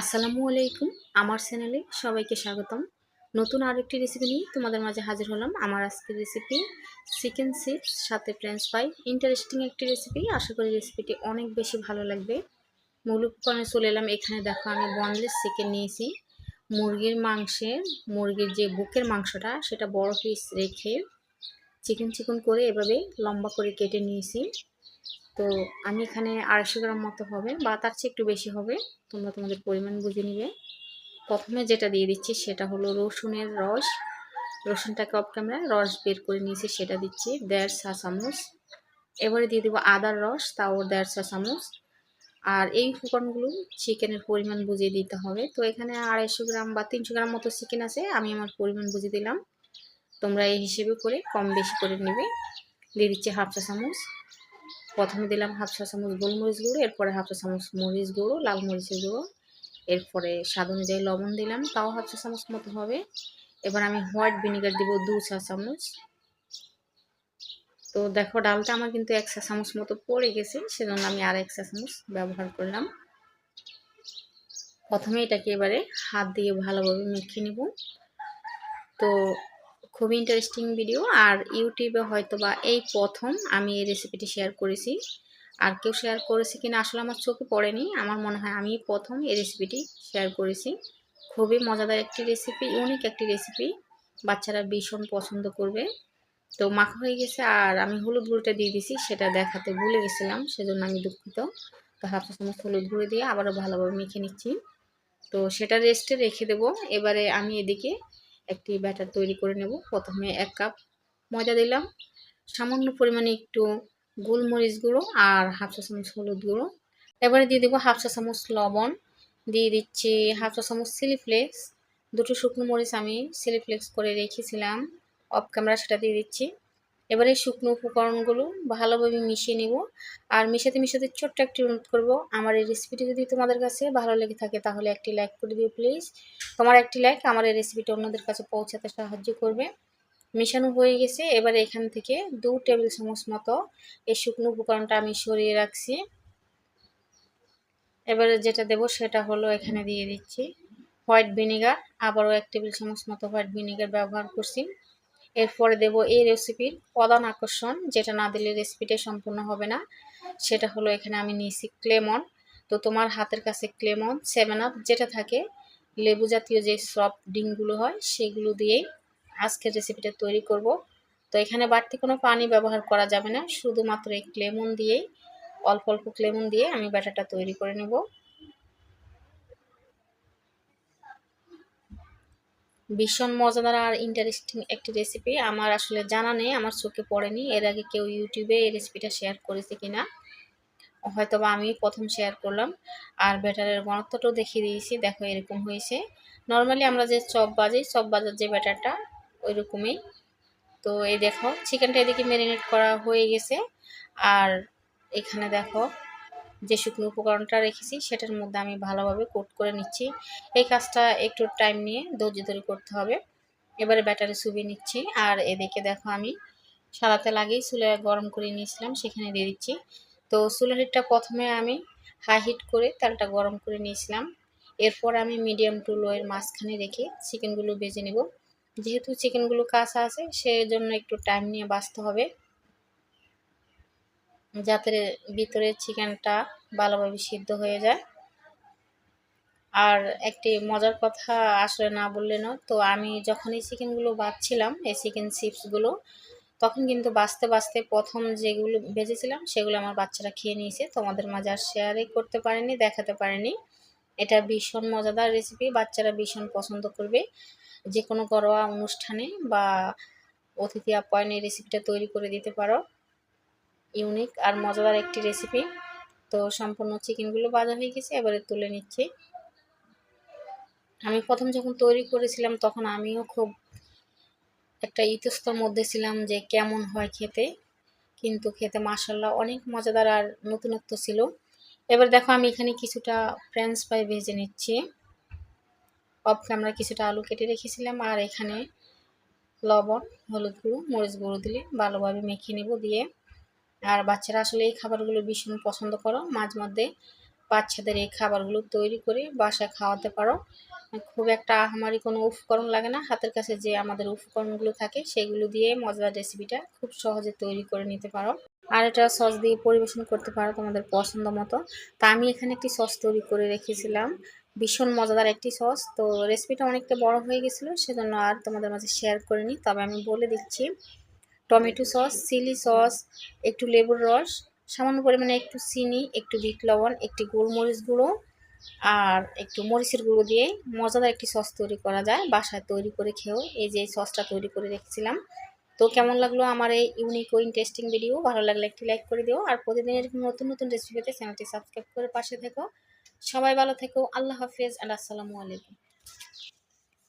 আসসালামু আলাইকুম, আমার চ্যানেলে সবাইকে স্বাগতম। নতুন আরেকটি রেসিপি নিয়ে তোমাদের মাঝে হাজির হলাম। আমার আজকের রেসিপি চিকেন চিপস সাথে ফ্রেঞ্চ ফ্রাই ইন্টারেস্টিং একটি রেসিপি আশা করি রেসিপিটি অনেক বেশি ভালো লাগবে। মূল উপকরণে চলে এলাম। এখানে দেখো, আমি বনলেস চিকেন নিয়েছি। মুরগির মাংসে, মুরগির যে বুকের মাংসটা, সেটা বড় পিস রেখে চিকেন চিকন করে এভাবে লম্বা করে কেটে নিয়েছি। তো আমি এখানে আড়াইশো গ্রাম মতো হবে বা তার চেয়ে একটু বেশি হবে। তোমরা তোমাদের পরিমাণ বুঝে নিবে। প্রথমে যেটা দিয়ে দিচ্ছি সেটা হলো রসুনের রস। রসুনটাকে অফ ক্যামেরায় রস বের করে নিয়েছি, সেটা দিচ্ছি দেড় চা চামচ। এবারে দিয়ে দেবো আদার রস, তাও দেড় চা চামচ। আর এই উপকরণগুলো চিকেনের পরিমাণ বুঝিয়ে দিতে হবে। তো এখানে আড়াইশো গ্রাম বা তিনশো গ্রাম মতো চিকেন আছে, আমি আমার পরিমাণ বুঝিয়ে দিলাম। তোমরা এই হিসেবে করে কম বেশি করে নেবে। দিয়ে দিচ্ছি হাফ চা চামচ। প্রথমে দিলাম হাফ চা চামচ গোলমরিচ গুঁড়ো, এরপরে হাফ চা চামচ মরিচ গুঁড়ো, লাল মরিচের গুঁড়ো, এরপরে স্বাদ অনুযায়ী লবণ দিলাম, তাও হাফ চা চামচ মতো হবে। এবার আমি হোয়াইট ভিনেগার দিব দু চা চামচ। তো দেখো, ডালটা আমার কিন্তু এক চা চামচ মতো পড়ে গেছে, সেজন্য আমি আর এক চা চামচ ব্যবহার করলাম। প্রথমে এটাকে এবারে হাত দিয়ে ভালোভাবে মেখে নেব। তো খুবই ইন্টারেস্টিং ভিডিও আর ইউটিউবে হয়তো বা এই প্রথম আমি এই রেসিপিটি শেয়ার করেছি। আর কেউ শেয়ার করেছে কিনা আসলে আমার চোখে পড়েনি, আমার মনে হয় আমি প্রথম এই রেসিপিটি শেয়ার করেছি। খুবই মজাদার একটি রেসিপি ইউনিক একটি রেসিপি বাচ্চারা ভীষণ পছন্দ করবে। তো মাখা হয়ে গেছে, আর আমি হলুদ গুঁড়োটা দিয়ে দিছি সেটা দেখাতে ভুলে গেছিলাম, সেজন্য আমি দুঃখিত। তো হাফ হলুদ গুঁড়ো দিয়ে আবারও ভালোভাবে মেখে নিচ্ছি। তো সেটা রেস্টে রেখে দেবো। এবারে আমি এদিকে একটি ব্যাটার তৈরি করে নেব। প্রথমে এক কাপ ময়দা দিলাম। সামান্য পরিমাণে একটু গোলমরিচ গুঁড়ো আর হাফ চা চামচ হলুদ গুঁড়ো। এবারে দিয়ে দেবো হাফ চা চামচ লবণ। দিয়ে দিচ্ছি হাফ চা চামচ চিলি ফ্লেক্স দুটো শুকনো মরিচ আমি সিলিফ্লেক্স করে রেখেছিলাম। অফ ক্যামেরা সেটা দিয়ে দিচ্ছি। এবারে শুকনো উপকরণগুলো ভালোভাবে মিশিয়ে নিব। আর মিশাতে মিশাতে ছোট্ট একটি অনুরোধ করব, আমার এই রেসিপিটি যদি তোমাদের কাছে ভালো লেগে থাকে তাহলে একটি লাইক করে দিও প্লিজ তোমার একটি লাইক আমার এই রেসিপিটা অন্যদের কাছে পৌঁছাতে সাহায্য করবে। মেশানো হয়ে গেছে, এবারে এখান থেকে দু টেবিল চামচ মতো এই শুকনো উপকরণটা আমি সরিয়ে রাখছি। এবারে যেটা দেব সেটা হলো এখানে দিয়ে দিচ্ছি হোয়াইট ভিনেগার আবারও এক টেবিল চামচ মতো হোয়াইট ভিনেগার ব্যবহার করছি। এরপরে দেব এই রেসিপির প্রধান আকর্ষণ, যেটা না দিলে রেসিপিটা সম্পূর্ণ হবে না। সেটা হলো এখানে আমি নিয়েছি ক্লেমন। তো তোমার হাতের কাছে ক্লেমন সেভেন আপ যেটা থাকে, লেবু জাতীয় যে সফট ডিমগুলো হয়, সেগুলো দিয়েই আজকের রেসিপিটা তৈরি করব। তো এখানে বাড়তি কোনো পানি ব্যবহার করা যাবে না, শুধুমাত্র এই ক্লেমন দিয়েই, অল্প অল্প ক্লেমন দিয়ে আমি ব্যাটারটা তৈরি করে নেব। ভীষণ মজাদার আর ইন্টারেস্টিং একটি রেসিপি আমার আসলে জানা নেই, আমার চোখে পড়েনি। এর আগে কেউ ইউটিউবে এই রেসিপিটা শেয়ার করেছে কিনা হয়তো বা আমি প্রথম শেয়ার করলাম। আর ব্যাটারের ঘনত্বটাও দেখিয়ে দিয়েছি, দেখো এরকম হয়েছে। নর্মালি আমরা যে চপ বাজি, চপ বাজার যে ব্যাটারটা ওই রকমই তো এই দেখো চিকেনটা এদিকে ম্যারিনেট করা হয়ে গেছে। আর এখানে দেখো যে শুকনো উপকরণটা রেখেছি, সেটার মধ্যে আমি ভালোভাবে কোট করে নিচ্ছি। এই কাজটা একটু টাইম নিয়ে ধৈর্য ধরে করতে হবে। এবারে ব্যাটারে চুবিয়ে নিচ্ছি। আর এদিকে দেখো আমি সারাতে লাগেই চুলে গরম করে নিয়েছিলাম, সেখানে দিয়ে দিচ্ছি। তো চুলের হিটটা প্রথমে আমি হাই হিট করে তেলটা গরম করে নিয়েছিলাম। এরপর আমি মিডিয়াম টু লোয়ের মাঝখানে রেখে চিকেনগুলো বেজে নেব। যেহেতু চিকেনগুলো কাঁচা আছে, সেজন্য একটু টাইম নিয়ে বাঁচতে হবে। যাতে ভিতরে চিকেনটা ভালোভাবে সিদ্ধ হয়ে যায়। আর একটি মজার কথা আসলে না বললে না তো আমি যখন এই চিকেনগুলো বাঁচছিলাম এই চিকেন চিপসগুলো, তখন কিন্তু বাঁচতে বাঁচতে প্রথম যেগুলো বেজেছিলাম সেগুলো আমার বাচ্চারা খেয়ে নিয়েছে। তোমাদের মাঝে আর শেয়ারই করতে পারেনি, দেখাতে পারেনি। এটা ভীষণ মজাদার রেসিপি বাচ্চারা ভীষণ পছন্দ করবে। যে কোনো ঘরোয়া অনুষ্ঠানে বা অতিথি আপ্যায়নে রেসিপিটা তৈরি করে দিতে পারো। ইউনিক আর মজাদার একটি রেসিপি তো সম্পূর্ণ চিকেনগুলো বাজা হয়ে গেছে, এবারে তুলে নিচ্ছি। আমি প্রথম যখন তৈরি করেছিলাম, তখন আমিও খুব একটা ইতস্তর মধ্যে ছিলাম যে কেমন হয় খেতে। কিন্তু খেতে মাসাল্লাহ অনেক মজাদার আর নতুনত্ব ছিল। এবার দেখো, আমি এখানে কিছুটা ফ্রেঞ্চ ফ্রাই ভেজে নিচ্ছি। অফ ক্যামেরা কিছুটা আলু কেটে রেখেছিলাম, আর এখানে লবণ, হলুদ গুঁড়ো, মরিচ গুঁড়ো দিলে ভালোভাবে মেখে নেব দিয়ে। আর বাচ্চারা আসলে এই খাবারগুলো ভীষণ পছন্দ করো। মাঝে মধ্যে বাচ্চাদের এই খাবারগুলো তৈরি করে বাসায় খাওয়াতে পারো। খুব একটা আহামারি কোনো উপকরণ লাগে না। হাতের কাছে যে আমাদের উপকরণগুলো থাকে সেগুলো দিয়ে মজাদার রেসিপিটা খুব সহজে তৈরি করে নিতে পারো। আর এটা সস দিয়ে পরিবেশন করতে পারো তোমাদের পছন্দ মতো। তা আমি এখানে একটি সস তৈরি করে রেখেছিলাম। ভীষণ মজাদার একটি সস তো রেসিপিটা অনেকটা বড় হয়ে গেছিল, সেজন্য আর তোমাদের মাঝে শেয়ার করিনি। তবে আমি বলে দিচ্ছি টমেটো সস, চিলি সস, একটু লেবুর রস, সামান্য পরিমাণে একটু চিনি, একটু বিট লবণ, একটি গোলমরিচ গুঁড়ো আর একটু মরিচের গুঁড়ো দিয়ে মজাদার একটি সস তৈরি করা যায়, বাসায় তৈরি করে খেয়েও। এই যে সসটা তৈরি করে রেখেছিলাম। তো কেমন লাগল আমার এই ইউনিক ও ইন্টারেস্টিং ভিডিও ভালো লাগলে একটি লাইক করে দিও। আর প্রতিদিন এরকম নতুন নতুন রেসিপি পেতে চ্যানেলটি সাবস্ক্রাইব করে পাশে থেকো। সবাই ভালো থেকো। আল্লাহ হাফেজ। অ্যান্ড আসসালামু আলাইকুম।